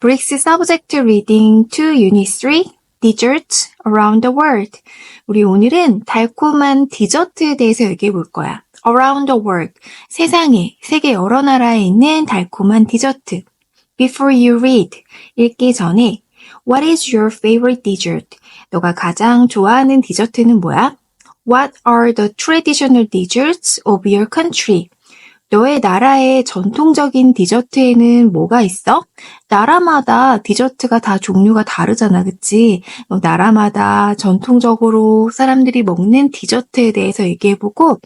Bricks Subject Reading 2 Unit 3 Desserts Around the World. 우리 오늘은 달콤한 디저트에 대해서 얘기해 볼 거야. Around the World. 세상에, 세계 여러 나라에 있는 달콤한 디저트. Before you read. 읽기 전에 What is your favorite dessert? 너가 가장 좋아하는 디저트는 뭐야? What are the traditional desserts of your country? 너의 나라의 전통적인 디저트에는 뭐가 있어? 나라마다 디저트가 다 종류가 다르잖아, 그치? 어, 나라마다 전통적으로 사람들이 먹는 디저트에 대해서 얘기해보고,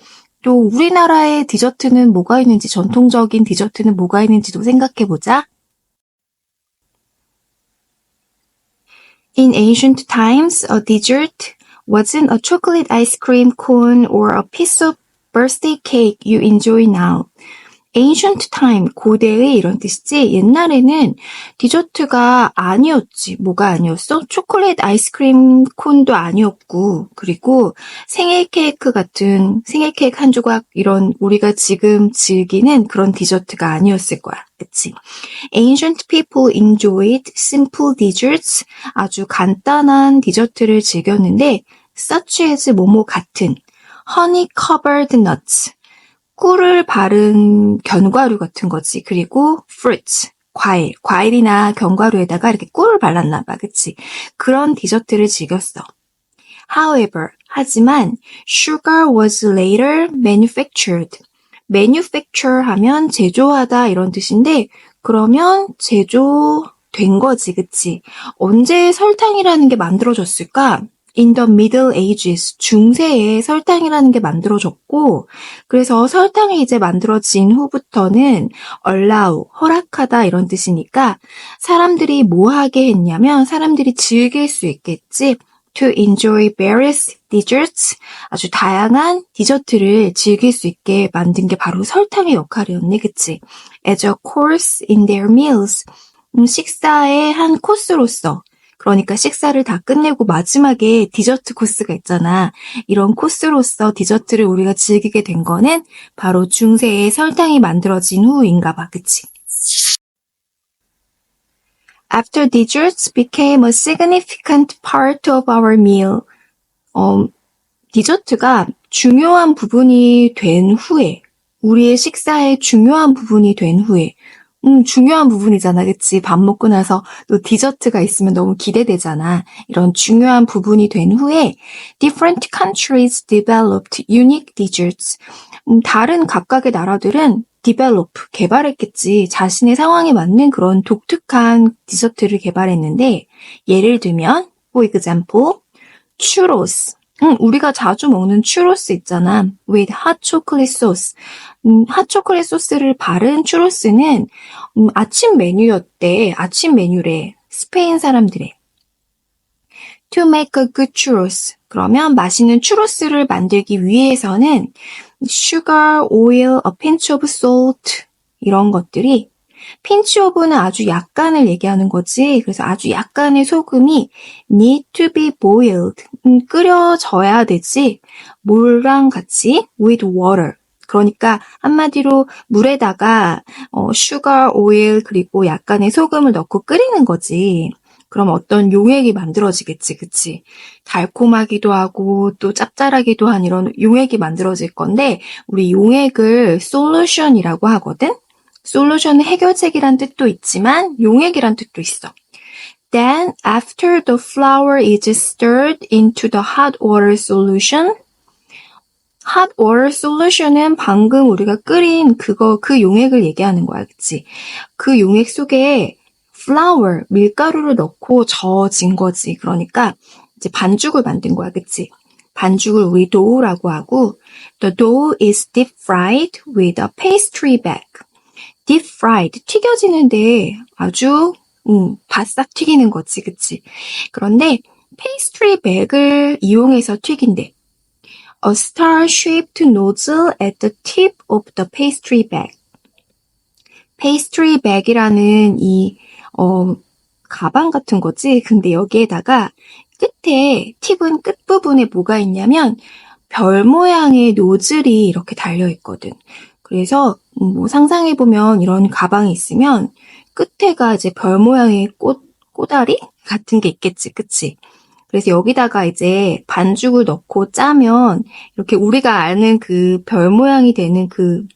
또 우리나라의 디저트는 뭐가 있는지, 전통적인 디저트는 뭐가 있는지도 생각해보자. In ancient times, a dessert wasn't a chocolate ice cream cone or a piece of birthday cake you enjoy now. ancient time, 고대의 이런 뜻이지. 옛날에는 디저트가 아니었지. 뭐가 아니었어? 초콜릿 아이스크림 콘도 아니었고, 그리고 생일 케이크 같은 생일 케이크 한 조각 이런 우리가 지금 즐기는 그런 디저트가 아니었을 거야. 그치? Ancient people enjoyed simple desserts. 아주 간단한 디저트를 즐겼는데, such as 뭐뭐 같은, honey covered nuts. 꿀을 바른 견과류 같은 거지. 그리고 fruits, 과일, 과일이나 견과류에다가 이렇게 꿀을 발랐나 봐. 그치? 그런 디저트를 즐겼어. However, 하지만 sugar was later manufactured. manufacture 하면 제조하다 이런 뜻인데 그러면 제조된 거지, 그치? 언제 설탕이라는 게 만들어졌을까? In the Middle Ages, 중세에 설탕이라는 게 만들어졌고, 그래서 설탕이 이제 만들어진 후부터는 allow, 허락하다 이런 뜻이니까 사람들이 뭐 하게 했냐면 사람들이 즐길 수 있겠지. to enjoy various desserts, 아주 다양한 디저트를 즐길 수 있게 만든 게 바로 설탕의 역할이었네, 그치? as a course in their meals, 음, 식사의 한 코스로서 그러니까 식사를 다 끝내고 마지막에 디저트 코스가 있잖아. 이런 코스로서 디저트를 우리가 즐기게 된 거는 바로 중세에 설탕이 만들어진 후인가 봐. 그치? After desserts became a significant part of our meal. 어, 디저트가 중요한 부분이 된 후에, 우리의 식사의 중요한 부분이 된 후에, 음, 중요한 부분이잖아. 그치? 밥 먹고 나서 또 디저트가 있으면 너무 기대되잖아. 이런 중요한 부분이 된 후에 different countries developed unique desserts. 음, 다른 각각의 나라들은 develop, 개발했겠지. 자신의 상황에 맞는 그런 독특한 디저트를 개발했는데 예를 들면 for example, churros. 음, 우리가 자주 먹는 추로스 있잖아. with hot chocolate sauce. 음, 핫초콜릿 소스를 바른 추로스는 음, 아침 메뉴였대. 아침 메뉴래. 스페인 사람들의. To make a good churros. 그러면 맛있는 추로스를 만들기 위해서는 sugar, oil, a pinch of salt 이런 것들이 pinch of는 아주 약간을 얘기하는 거지. 그래서 아주 약간의 소금이 need to be boiled. 음, 끓여져야 되지. 물랑 같이 with water. 그러니까 한마디로 물에다가 어, 슈가, 오일 그리고 약간의 소금을 넣고 끓이는 거지. 그럼 어떤 용액이 만들어지겠지, 그치? 달콤하기도 하고 또 짭짤하기도 한 이런 용액이 만들어질 건데 우리 용액을 솔루션이라고 하거든? 솔루션은 해결책이란 뜻도 있지만 용액이란 뜻도 있어. Then after the flour is stirred into the hot water solution, hot water solution은 방금 우리가 끓인 그거, 그 용액을 얘기하는 거야. 그치? 그 용액 속에 flour, 밀가루를 넣고 저어진 거지. 그러니까 이제 반죽을 만든 거야. 그치? 반죽을 우리 dough라고 하고 the dough is deep fried with a pastry bag. Deep fried, 튀겨지는데 아주 음, 바싹 튀기는 거지. 그치? 그런데 페이스트리 백을 이용해서 튀긴대. A star-shaped nozzle at the tip of the pastry bag. pastry bag이라는 이, 어, 가방 같은 거지. 근데 여기에다가 끝에, 팁은 끝 부분에 뭐가 있냐면 별 모양의 노즐이 이렇게 달려 있거든. 그래서 뭐 상상해 보면 이런 가방이 있으면 끝에가 이제 별 모양의 꽃, 꼬다리 같은 게 있겠지, 그치? 그래서 여기다가 이제 반죽을 넣고 짜면 이렇게 우리가 아는 그 별 모양이 되는 그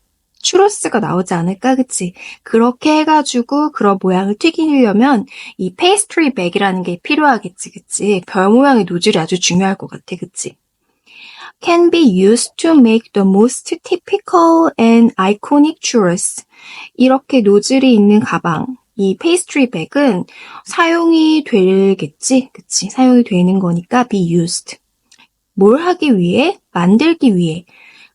추로스가 나오지 않을까, 그치? 그렇게 해가지고 그런 모양을 튀기려면 이 페이스트리 백이라는 게 필요하겠지, 그치? 별 모양의 노즐이 아주 중요할 것 같아, 그치? Can be used to make the most typical and iconic churros. 이렇게 노즐이 있는 가방, 이 페이스트리 백은 사용이 되겠지? 그치? 사용이 되는 거니까 be used. 뭘 하기 위해? 만들기 위해.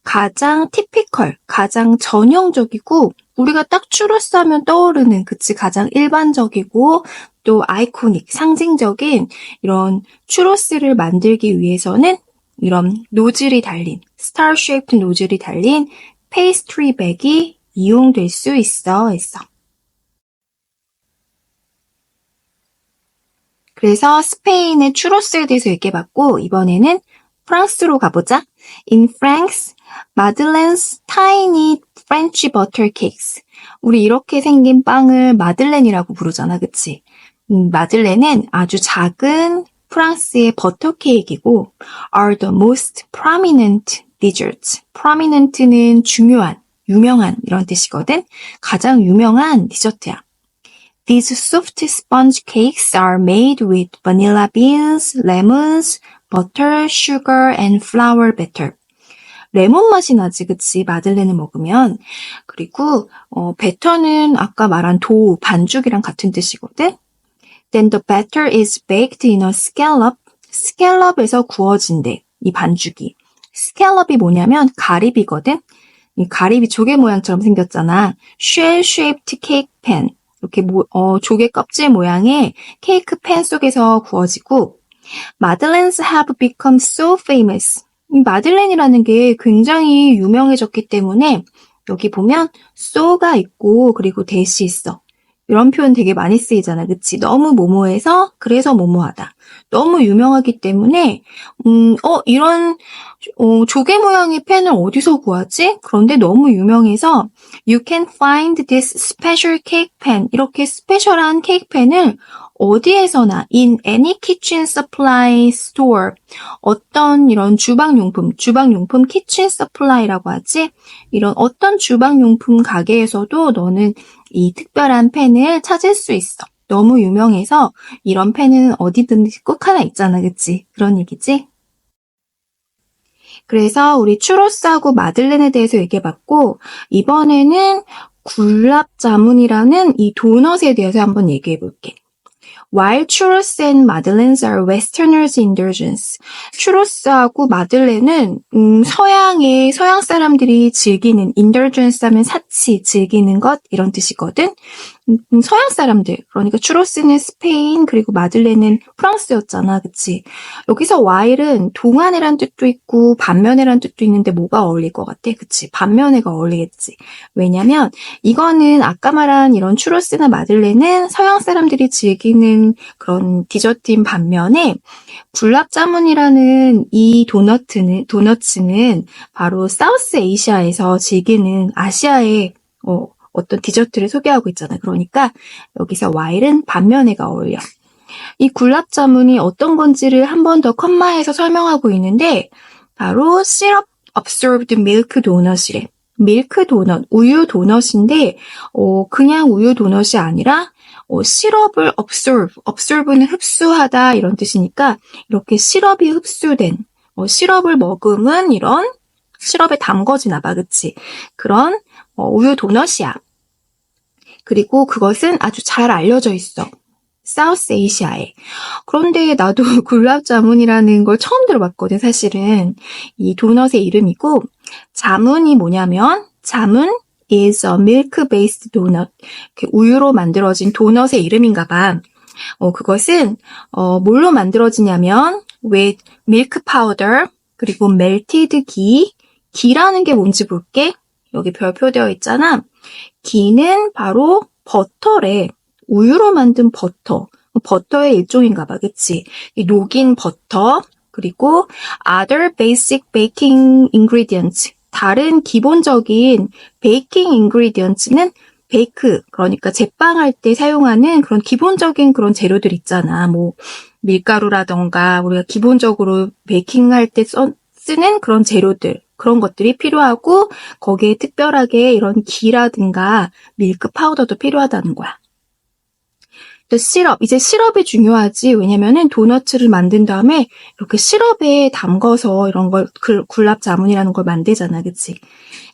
가장 티피컬, 가장 전형적이고 우리가 딱 추러스 하면 떠오르는 그치 가장 일반적이고 또 아이코닉, 상징적인 이런 추러스를 만들기 위해서는 이런 노즐이 달린 스타 쉐이프 노즐이 달린 페이스트리 백이 이용될 수 있어 했어. 그래서 스페인의 추로스에 대해서 얘기해봤고 이번에는 프랑스로 가보자. In France, Madeleine's tiny French butter cakes. 우리 이렇게 생긴 빵을 마들렌이라고 부르잖아, 그치? 음, 마들렌은 아주 작은 프랑스의 버터 케이크이고 are the most prominent desserts. prominent는 중요한, 유명한 이런 뜻이거든. 가장 유명한 디저트야. These soft sponge cakes are made with vanilla beans, lemons, butter, sugar, and flour batter. 레몬 맛이 나지, 그치? 마들렌을 먹으면. 그리고, 어, 배터는 아까 말한 도, 반죽이랑 같은 뜻이거든? Then the batter is baked in a scallop. scallop에서 구워진대, 이 반죽이. scallop이 뭐냐면 가리비거든? 이 가리비 조개 모양처럼 생겼잖아. shell-shaped cake pan. 이렇게 모, 어, 조개 껍질 모양의 케이크 팬 속에서 구워지고 Madeleines have become so famous. 이 마들렌이라는 게 굉장히 유명해졌기 때문에 여기 보면 so가 있고 그리고 대시 있어. 이런 표현 되게 많이 쓰이잖아. 그치? 너무 모모해서 그래서 모모하다. 너무 유명하기 때문에 음, 어 이런 어, 조개 모양의 펜을 어디서 구하지? 그런데 너무 유명해서 You can find this special cake pen. 이렇게 스페셜한 케이크 펜을 어디에서나 in any kitchen supply store 어떤 이런 주방용품, 주방용품 kitchen supply라고 하지? 이런 어떤 주방용품 가게에서도 너는 이 특별한 펜을 찾을 수 있어. 너무 유명해서 이런 펜은 어디든 꼭 하나 있잖아, 그치? 그런 얘기지? 그래서 우리 추로스하고 마들렌에 대해서 얘기해봤고 이번에는 굴랍 자문이라는 이 도넛에 대해서 한번 얘기해볼게. While churros and madeleines are Westerners' indulgence. 추로스하고 마들렌은 음, 서양의 서양 사람들이 즐기는 indulgence 하면 사치, 즐기는 것 이런 뜻이거든. 음, 서양 사람들 그러니까 추로스는 스페인 그리고 마들렌은 프랑스였잖아, 그치? 여기서 while은 동안이란 뜻도 있고 반면에란 뜻도 있는데 뭐가 어울릴 것 같아, 그치? 반면에가 어울리겠지. 왜냐면 이거는 아까 말한 이런 추로스나 마들렌은 서양 사람들이 즐기는 그런 디저트인 반면에 굴랍자문이라는 이 도너트는 도너츠는 바로 사우스 에이시아에서 즐기는 아시아의 어, 어떤 디저트를 소개하고 있잖아요. 그러니까 여기서 와일은 반면에가 어울려. 이 굴랍 자문이 어떤 건지를 한 번 더 컴마해서 설명하고 있는데 바로 시럽 absorbed milk donut이래. 밀크 도넛, 우유 도넛인데 어, 그냥 우유 도넛이 아니라 어, 시럽을 absorb, absorb는 흡수하다 이런 뜻이니까 이렇게 시럽이 흡수된 어, 시럽을 머금은 이런 시럽에 담궈지나 봐, 그치? 그런 어, 우유 도넛이야. 그리고 그것은 아주 잘 알려져 있어. 사우스 에이시아에. 그런데 나도 굴랍 자문이라는 걸 처음 들어봤거든, 사실은. 이 도넛의 이름이고, 자문이 뭐냐면, 자문 is a milk-based donut. 우유로 만들어진 도넛의 이름인가 봐. 어, 그것은, 어, 뭘로 만들어지냐면, with milk powder, 그리고 melted ghee, 기라는 게 뭔지 볼게. 여기 별표되어 있잖아. 기는 바로 버터래. 우유로 만든 버터. 버터의 일종인가 봐, 그치? 이 녹인 버터, 그리고 other basic baking ingredients. 다른 기본적인 베이킹 인그리디언츠는 베이크, 그러니까 제빵할 때 사용하는 그런 기본적인 그런 재료들 있잖아. 뭐, 밀가루라던가, 우리가 기본적으로 베이킹할 때 써, 쓰는 그런 재료들, 그런 것들이 필요하고, 거기에 특별하게 이런 기라든가 밀크 파우더도 필요하다는 거야. 또 시럽, 이제 시럽이 중요하지. 왜냐면은 도너츠를 만든 다음에 이렇게 시럽에 담궈서 이런 걸 글- 굴랍 자문이라는 걸 만들잖아. 그치?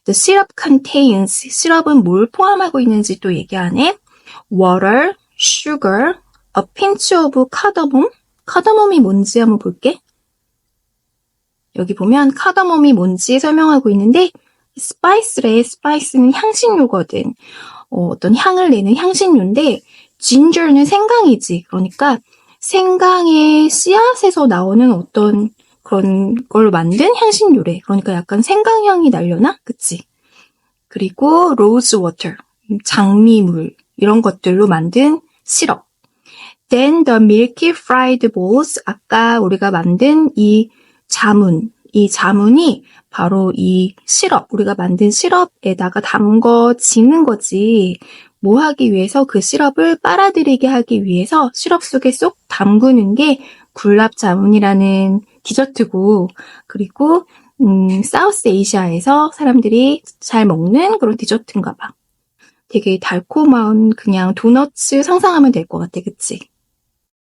The syrup contains, 시럽은 뭘 포함하고 있는지 또 얘기하네. water, sugar, a pinch of cardamom. 카다몬이 뭔지 한번 볼게. 여기 보면 카다몬이 뭔지 설명하고 있는데 스파이스래. 스파이스는 향신료거든. 어, 어떤 향을 내는 향신료인데 진저는 생강이지. 그러니까 생강의 씨앗에서 나오는 어떤 그런 걸로 만든 향신료래. 그러니까 약간 생강향이 날려나? 그치? 그리고 로즈 워터, 장미물 이런 것들로 만든 시럽. Then the milky fried balls 아까 우리가 만든 이 자문, 이 자문이 바로 이 시럽, 우리가 만든 시럽에다가 담궈지는 거지. 뭐 하기 위해서 그 시럽을 빨아들이게 하기 위해서 시럽 속에 쏙 담그는 게 굴랍 자문이라는 디저트고, 그리고 음, 사우스 에이시아에서 사람들이 잘 먹는 그런 디저트인가 봐. 되게 달콤한 그냥 도너츠 상상하면 될 것 같아, 그치?